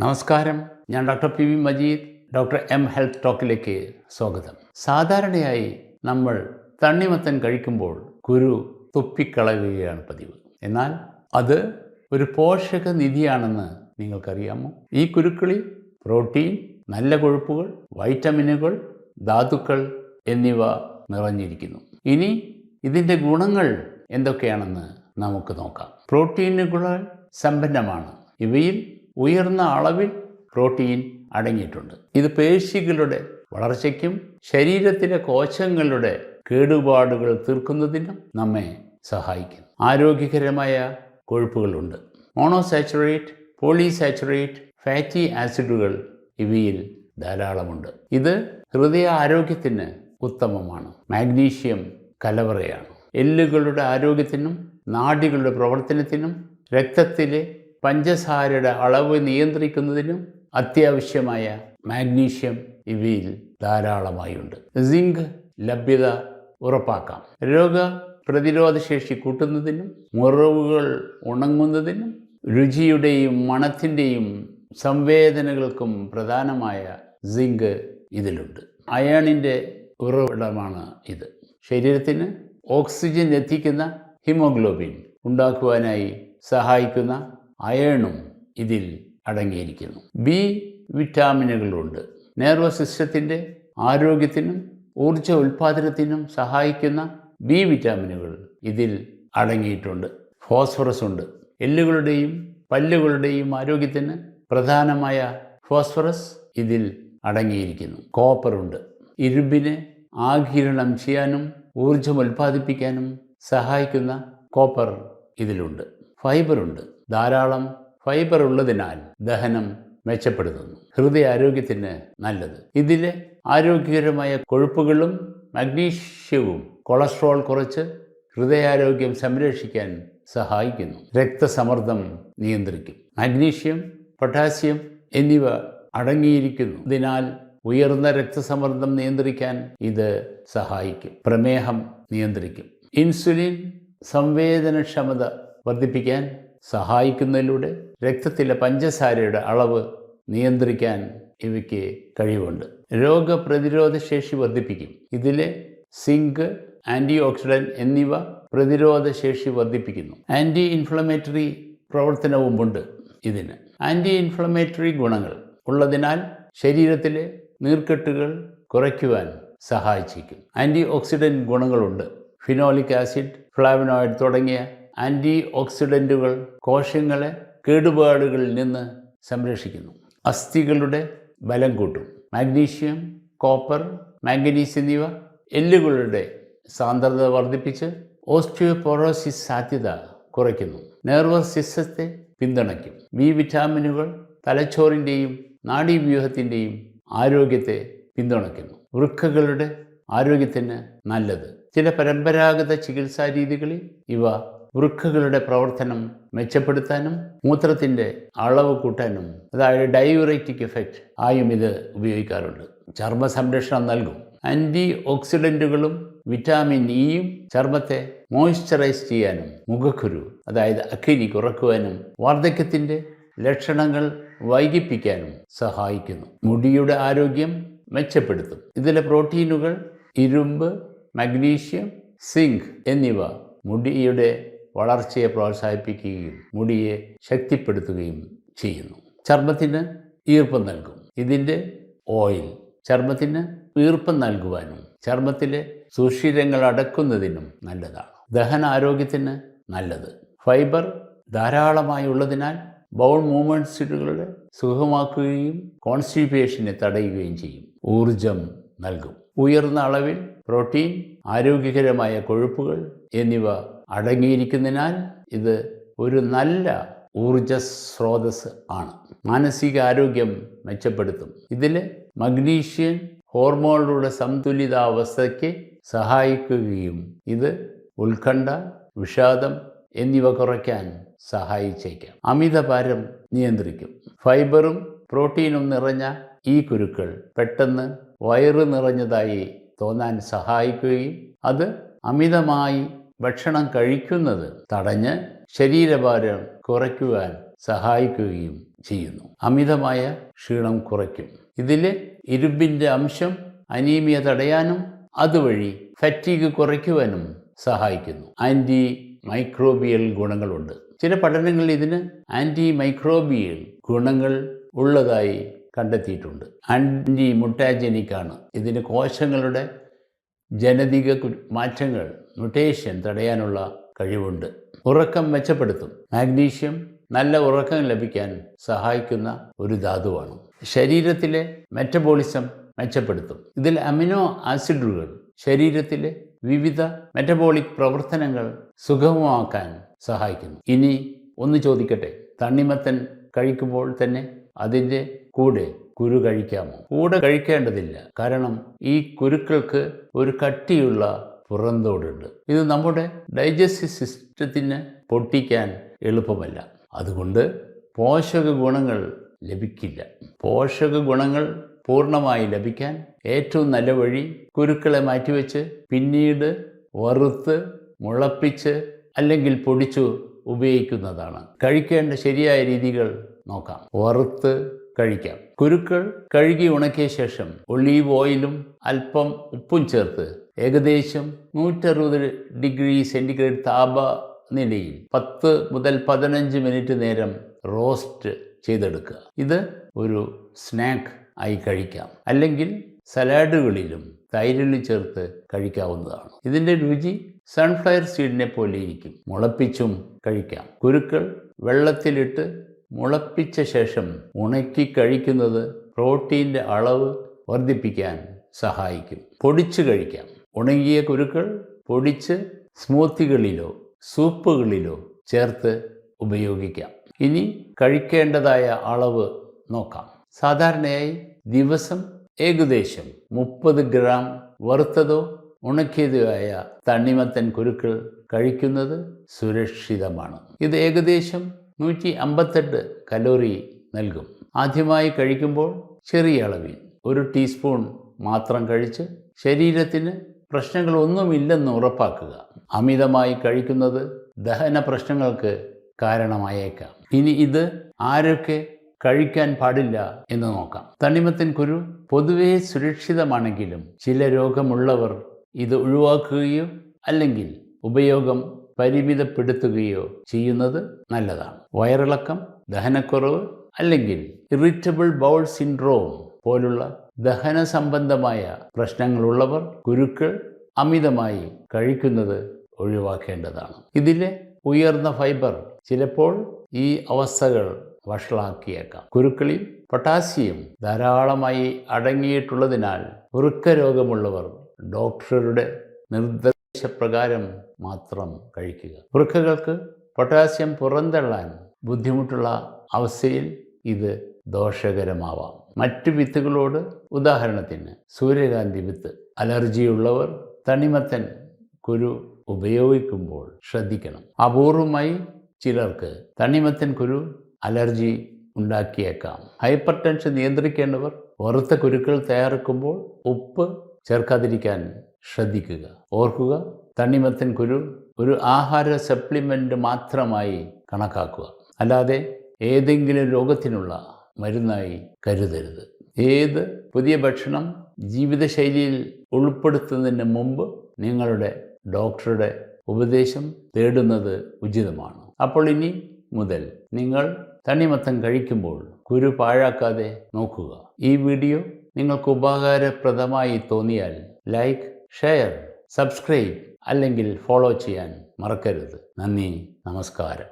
നമസ്കാരം. ഞാൻ doctor P V Majeed doctor M health ടോക്കിലേക്ക് സ്വാഗതം. സാധാരണയായി നമ്മൾ തണ്ണിമത്തൻ കഴിക്കുമ്പോൾ കുരു തുപ്പിക്കളയുകയാണ് പതിവ്. എന്നാൽ അത് ഒരു പോഷക നിധിയാണെന്ന് നിങ്ങൾക്കറിയാമോ? ഈ കുരുക്കളി പ്രോട്ടീൻ നല്ല കൊഴുപ്പുകൾ വൈറ്റമിനുകൾ ധാതുക്കൾ എന്നിവ നിറഞ്ഞിരിക്കുന്നു. ഇനി ഇതിന്റെ ഗുണങ്ങൾ എന്തൊക്കെയാണെന്ന് നമുക്ക് നോക്കാം. പ്രോട്ടീനുകളാൽ സമ്പന്നമാണ്. ഇവയിൽ ഉയർന്ന അളവിൽ പ്രോട്ടീൻ അടങ്ങിയിട്ടുണ്ട്. ഇത് പേശികളുടെ വളർച്ചയ്ക്കും ശരീരത്തിലെ കോശങ്ങളുടെ കേടുപാടുകൾ തീർക്കുന്നതിനും നമ്മെ സഹായിക്കുന്നു ആരോഗ്യകരമായ കൊഴുപ്പുകളുണ്ട്. മോണോസാച്ചുറേറ്റ് പോളിസാച്ചുറേറ്റ് ഫാറ്റി ആസിഡുകൾ ഇവയിൽ ധാരാളമുണ്ട്. ഇത് ഹൃദയ ആരോഗ്യത്തിന് ഉത്തമമാണ്. മാഗ്നീഷ്യം കലവറയാണ്. എല്ലുകളുടെ ആരോഗ്യത്തിനും നാഡികളുടെ പ്രവർത്തനത്തിനും രക്തത്തിലെ പഞ്ചസാരയുടെ അളവ് നിയന്ത്രിക്കുന്നതിനും അത്യാവശ്യമായ മാഗ്നീഷ്യം ഇവയിൽ ധാരാളമായുണ്ട്. സിങ്ക് ലഭ്യത ഉറപ്പാക്കാം. രോഗ പ്രതിരോധശേഷി കൂട്ടുന്നതിനും മുറിവുകൾ ഉണങ്ങുന്നതിനും രുചിയുടെയും മണത്തിന്റെയും സംവേദനകൾക്കും പ്രധാനമായ സിങ്ക് ഇതിലുണ്ട്. അയണിന്റെ ഉറവിടമാണ് ഇത്. ശരീരത്തിന് ഓക്സിജൻ എത്തിക്കുന്ന ഹിമോഗ്ലോബിൻ ഉണ്ടാക്കുവാനായി സഹായിക്കുന്ന അയണും ഇതിൽ അടങ്ങിയിരിക്കുന്നു. ബി വിറ്റാമിനുകളുണ്ട്. നെർവസ് സിസ്റ്റത്തിന്റെ ആരോഗ്യത്തിനും ഊർജ ഉൽപാദനത്തിനും സഹായിക്കുന്ന ബി വിറ്റാമിനുകൾ ഇതിൽ അടങ്ങിയിട്ടുണ്ട്. ഫോസ്ഫറസ് ഉണ്ട്. എല്ലുകളുടെയും പല്ലുകളുടെയും ആരോഗ്യത്തിന് പ്രധാനമായ ഫോസ്ഫറസ് ഇതിൽ അടങ്ങിയിരിക്കുന്നു. കോപ്പർ ഉണ്ട്. ഇരുമ്പിനെ ആഗിരണം ചെയ്യാനും ഊർജം ഉൽപ്പാദിപ്പിക്കാനും സഹായിക്കുന്ന കോപ്പർ ഇതിലുണ്ട്. ഫൈബറുണ്ട് ധാരാളം ഫൈബർ ഉള്ളതിനാൽ ദഹനം മെച്ചപ്പെടുത്തുന്നു. ഹൃദയ ആരോഗ്യത്തിന് നല്ലത്. ഇതിലെ ആരോഗ്യകരമായ കൊഴുപ്പുകളും മഗ്നീഷ്യവും കൊളസ്ട്രോൾ കുറച്ച് ഹൃദയാരോഗ്യം സംരക്ഷിക്കാൻ സഹായിക്കുന്നു. രക്തസമ്മർദ്ദം നിയന്ത്രിക്കും. മഗ്നീഷ്യം പൊട്ടാസ്യം എന്നിവ അടങ്ങിയിരിക്കുന്നു. അതിനാൽ ഉയർന്ന രക്തസമ്മർദ്ദം നിയന്ത്രിക്കാൻ ഇത് സഹായിക്കും. പ്രമേഹം നിയന്ത്രിക്കും. ഇൻസുലിൻ സംവേദനക്ഷമത വർദ്ധിപ്പിക്കാൻ സഹായിക്കുന്നതിലൂടെ രക്തത്തിലെ പഞ്ചസാരയുടെ അളവ് നിയന്ത്രിക്കാൻ ഇവയ്ക്ക് കഴിവുണ്ട്. രോഗപ്രതിരോധ ശേഷി വർദ്ധിപ്പിക്കും. ഇതിലെ സിങ്ക് ആന്റി ഓക്സിഡന്റ് എന്നിവ പ്രതിരോധ ശേഷി വർദ്ധിപ്പിക്കുന്നു. ആന്റി ഇൻഫ്ലമേറ്ററി പ്രവർത്തനവുമുണ്ട് ഇതിന്. ആന്റി ഇൻഫ്ലമേറ്ററി ഗുണങ്ങൾ ഉള്ളതിനാൽ ശരീരത്തിലെ നീർക്കെട്ടുകൾ കുറയ്ക്കുവാൻ സഹായിച്ചിരിക്കും. ആന്റി ഓക്സിഡന്റ് ഗുണങ്ങളുണ്ട്. ഫിനോലിക് ആസിഡ് ഫ്ലാവനോയിഡ് തുടങ്ങിയ ആന്റി ഓക്സിഡന്റുകൾ കോശങ്ങളെ കേടുപാടുകളിൽ നിന്ന് സംരക്ഷിക്കുന്നു. അസ്ഥികളുടെ ബലം കൂട്ടും. മാഗ്നീഷ്യം കോപ്പർ മാംഗനീസ് എന്നിവ എല്ലുകളുടെ സാന്ദ്രത വർദ്ധിപ്പിച്ച് ഓസ്റ്റിയോപൊറോസിസ് സാധ്യത കുറയ്ക്കുന്നു. നെർവസ് സിസ്റ്റത്തെ പിന്തുണയ്ക്കും. ബി വിറ്റാമിനുകൾ തലച്ചോറിന്റെയും നാഡീവ്യൂഹത്തിന്റെയും ആരോഗ്യത്തെ പിന്തുണയ്ക്കുന്നു. വൃക്കകളുടെ ആരോഗ്യത്തിന് നല്ലത്. ചില പരമ്പരാഗത ചികിത്സാ രീതികളിൽ ഇവ വൃക്കകളുടെ പ്രവർത്തനം മെച്ചപ്പെടുത്താനും മൂത്രത്തിന്റെ അളവ് കൂട്ടാനും അതായത് ഡയൂറേറ്റിക് എഫക്റ്റ് ആയും ഇത് ഉപയോഗിക്കാറുണ്ട്. ചർമ്മ സംരക്ഷണം നൽകും. ആന്റി ഓക്സിഡന്റുകളും വിറ്റാമിൻ ഇയും ചർമ്മത്തെ മോയ്സ്ചറൈസ് ചെയ്യാനും മുഖക്കുരു അതായത് അക്കിനി കുറക്കുവാനും വാർദ്ധക്യത്തിന്റെ ലക്ഷണങ്ങൾ വൈകിപ്പിക്കാനും സഹായിക്കുന്നു. മുടിയുടെ ആരോഗ്യം മെച്ചപ്പെടുത്തും. ഇതിലെ പ്രോട്ടീനുകൾ ഇരുമ്പ് മഗ്നീഷ്യം സിങ്ക് എന്നിവ മുടിയുടെ വളർച്ചയെ പ്രോത്സാഹിപ്പിക്കുകയും മുടിയെ ശക്തിപ്പെടുത്തുകയും ചെയ്യുന്നു. ചർമ്മത്തിന് ഈർപ്പം നൽകും. ഇതിന്റെ ഓയിൽ ചർമ്മത്തിന് ഈർപ്പം നൽകുവാനും ചർമ്മത്തിലെ സുഷിരങ്ങൾ അടക്കുന്നതിനും നല്ലതാണ്. ദഹന ആരോഗ്യത്തിന് നല്ലത്. ഫൈബർ ധാരാളമായി ഉള്ളതിനാൽ ബൗൾ മൂവ്മെന്റ്സുകളുടെ സുഖമാക്കുകയും കോൺസ്റ്റിപ്പേഷനെ തടയുകയും ചെയ്യും. ഊർജം നൽകും. ഉയർന്ന അളവിൽ പ്രോട്ടീൻ ആരോഗ്യകരമായ കൊഴുപ്പുകൾ എന്നിവ അടങ്ങിയിരിക്കുന്നതിനാൽ ഇത് ഒരു നല്ല ഊർജ സ്രോതസ് ആണ്. മാനസികാരോഗ്യം മെച്ചപ്പെടുത്തും. ഇതിൽ മഗ്നീഷ്യൻ ഹോർമോണുകളുടെ സന്തുലിതാവസ്ഥയ്ക്ക് സഹായിക്കുകയും ഇത് ഉത്കണ്ഠ വിഷാദം എന്നിവ കുറയ്ക്കാൻ സഹായിച്ചേക്കാം. അമിതഭാരം നിയന്ത്രിക്കും. ഫൈബറും പ്രോട്ടീനും നിറഞ്ഞ ഈ കുരുക്കൾ പെട്ടെന്ന് വയറ് നിറഞ്ഞതായി തോന്നാൻ സഹായിക്കുകയും അത് അമിതമായി ഭക്ഷണം കഴിക്കുന്നത് തടഞ്ഞ് ശരീരഭാരം കുറയ്ക്കുവാൻ സഹായിക്കുകയും ചെയ്യുന്നു. അമിതമായ ക്ഷീണം കുറയ്ക്കും. ഇതിൽ ഇരുമ്പിന്റെ അംശം അനീമിയ തടയാനും അതുവഴി ഫറ്റീഗ് കുറയ്ക്കുവാനും സഹായിക്കുന്നു. ആന്റി മൈക്രോബിയൽ ഗുണങ്ങളുണ്ട്. ചില പഠനങ്ങളിൽ ഇതിന് ആന്റി മൈക്രോബിയൽ ഗുണങ്ങൾ ഉള്ളതായി കണ്ടെത്തിയിട്ടുണ്ട്. ആന്റി മുട്ടാജനിക് ആണ് ഇതിന് കോശങ്ങളുടെ ജനതിക മാറ്റങ്ങൾ മ്യൂട്ടേഷൻ തടയാനുള്ള കഴിവുണ്ട്. ഉറക്കം മെച്ചപ്പെടുത്തും. മാഗ്നീഷ്യം നല്ല ഉറക്കം ലഭിക്കാൻ സഹായിക്കുന്ന ഒരു ധാതുവാണ്. ശരീരത്തിലെ മെറ്റബോളിസം മെച്ചപ്പെടുത്തും. ഇതിൽ അമിനോ ആസിഡുകൾ ശരീരത്തിലെ വിവിധ മെറ്റബോളിക് പ്രവർത്തനങ്ങൾ സുഗമമാക്കാൻ സഹായിക്കുന്നു. ഇനി ഒന്ന് ചോദിക്കട്ടെ. തണ്ണിമത്തൻ കഴിക്കുമ്പോൾ തന്നെ അതിന്റെ കൂടെ കുരു കഴിക്കാമോ? കൂടെ കഴിക്കേണ്ടതില്ല. കാരണം ഈ കുരുക്കൾക്ക് ഒരു കട്ടിയുള്ള പുറന്തോടുണ്ട്. ഇത് നമ്മുടെ ഡൈജസ്റ്റീവ് സിസ്റ്റത്തിന് പൊട്ടിക്കാൻ എളുപ്പമല്ല. അതുകൊണ്ട് പോഷക ഗുണങ്ങൾ ലഭിക്കില്ല. പോഷക ഗുണങ്ങൾ പൂർണമായി ലഭിക്കാൻ ഏറ്റവും നല്ല വഴി കുരുക്കളെ മാറ്റിവെച്ച് പിന്നീട് വറുത്ത് മുളപ്പിച്ച് അല്ലെങ്കിൽ പൊടിച്ചു ഉപയോഗിക്കുന്നതാണ്. കഴിക്കേണ്ട ശരിയായ രീതികൾ നോക്കാം. വറുത്ത് കഴിക്കാം. കുരുക്കൾ കഴുകി ഉണക്കിയ ശേഷം ഒളീവ് ഓയിലും അല്പം ഉപ്പും ചേർത്ത് ഏകദേശം നൂറ്ററുപത് ഡിഗ്രി സെന്റിഗ്രേഡ് താപനിലയിൽ പത്ത് മുതൽ പതിനഞ്ച് മിനിറ്റ് നേരം റോസ്റ്റ് ചെയ്തെടുക്കുക. ഇത് ഒരു സ്നാക്ക് ആയി കഴിക്കാം. അല്ലെങ്കിൽ സലാഡുകളിലും തൈരിലും ചേർത്ത് കഴിക്കാവുന്നതാണ്. ഇതിന്റെ രുചി സൺഫ്ലവർ സീഡിനെ പോലെ ഇരിക്കും. മുളപ്പിച്ചും കഴിക്കാം. കുരുക്കൾ വെള്ളത്തിലിട്ട് മുളപ്പിച്ച ശേഷം ഉണക്കി കഴിക്കുന്നത് പ്രോട്ടീന്റെ അളവ് വർദ്ധിപ്പിക്കാൻ സഹായിക്കും. പൊടിച്ച് കഴിക്കാം. ഉണങ്ങിയ കുരുക്കൾ പൊടിച്ച് സ്മൂത്തികളിലോ സൂപ്പുകളിലോ ചേർത്ത് ഉപയോഗിക്കാം. ഇനി കഴിക്കേണ്ടതായ അളവ് നോക്കാം. സാധാരണയായി ദിവസം ഏകദേശം മുപ്പത് ഗ്രാം വറുത്തതോ ഉണക്കിയതോ ആയ തണ്ണിമത്തൻ കുരുക്കൾ കഴിക്കുന്നത് സുരക്ഷിതമാണ്. ഇത് ഏകദേശം നൂറ്റി അമ്പത്തെട്ട് കലോറി നൽകും. ആദ്യമായി കഴിക്കുമ്പോൾ ചെറിയ അളവിൽ ഒരു ടീസ്പൂൺ മാത്രം കഴിച്ച് ശരീരത്തിന് പ്രശ്നങ്ങളൊന്നുമില്ലെന്ന് ഉറപ്പാക്കുക. അമിതമായി കഴിക്കുന്നത് ദഹന പ്രശ്നങ്ങൾക്ക് കാരണമായേക്കാം. ഇനി ഇത് ആരൊക്കെ കഴിക്കാൻ പാടില്ല എന്ന് നോക്കാം. തണിമത്തിൻ കുരു പൊതുവെ സുരക്ഷിതമാണെങ്കിലും ചില രോഗമുള്ളവർ ഇത് ഒഴിവാക്കുകയോ അല്ലെങ്കിൽ ഉപയോഗം പരിമിതപ്പെടുത്തുകയോ ചെയ്യുന്നത് നല്ലതാണ്. വയറിളക്കം ദഹനക്കുറവ് അല്ലെങ്കിൽ ഇറിറ്റബിൾ ബൗൾ സിൻഡ്രോം പോലുള്ള ദഹന സംബന്ധമായ പ്രശ്നങ്ങളുള്ളവർ ഗുരുക്കൾ അമിതമായി കഴിക്കുന്നത് ഒഴിവാക്കേണ്ടതാണ്. ഇതിലെ ഉയർന്ന ഫൈബർ ചിലപ്പോൾ ഈ അവസ്ഥകൾ വഷളാക്കിയേക്കാം. കുരുക്കളിൽ പൊട്ടാസ്യം ധാരാളമായി അടങ്ങിയിട്ടുള്ളതിനാൽ വൃക്കരോഗമുള്ളവർ ഡോക്ടറുടെ ഡോക്ടറുടെ നിർദ്ദേശപ്രകാരം മാത്രം കഴിക്കുക. വൃക്കകൾക്ക് പൊട്ടാസ്യം പുറന്തള്ളാൻ ബുദ്ധിമുട്ടുള്ള അവസ്ഥയിൽ ഇത് ദോഷകരമാവാം. മറ്റു വിത്തുകളോട് ഉദാഹരണത്തിന് സൂര്യകാന്തി വിത്ത് അലർജിയുള്ളവർ തണിമത്തൻ കുരു ഉപയോഗിക്കുമ്പോൾ ശ്രദ്ധിക്കണം. അപൂർവമായി ചിലർക്ക് തണിമത്തൻ കുരു അലർജി ഉണ്ടാക്കിയേക്കാം. ഹൈപ്പർ ടെൻഷൻ നിയന്ത്രിക്കേണ്ടവർ വറുത്ത കുരുക്കൾ തയ്യാറാക്കുമ്പോൾ ഉപ്പ് ചേർക്കാതിരിക്കാൻ ശ്രദ്ധിക്കുക. ഓർക്കുക തണ്ണിമത്തൻ കുരു ഒരു ആഹാര സപ്ലിമെന്റ് മാത്രമായി കണക്കാക്കുക. അല്ലാതെ ഏതെങ്കിലും രോഗത്തിനുള്ള മരുന്നായി കരുതരുത്. ഏത് പുതിയ ഭക്ഷണം ജീവിതശൈലിയിൽ ഉൾപ്പെടുത്തുന്നതിന് മുമ്പ് നിങ്ങളുടെ ഡോക്ടറുടെ ഉപദേശം തേടുന്നത് ഉചിതമാണ്. അപ്പോൾ ഇനി മുതൽ നിങ്ങൾ തണ്ണിമത്തം കഴിക്കുമ്പോൾ കുരു പാഴാക്കാതെ നോക്കുക. ഈ വീഡിയോ നിങ്ങൾക്ക് ഉപകാരപ്രദമായി തോന്നിയാൽ ലൈക്ക് ഷെയർ സബ്സ്ക്രൈബ് അല്ലെങ്കിൽ ഫോളോ ചെയ്യാൻ മറക്കരുത്. നന്ദി നമസ്കാരം.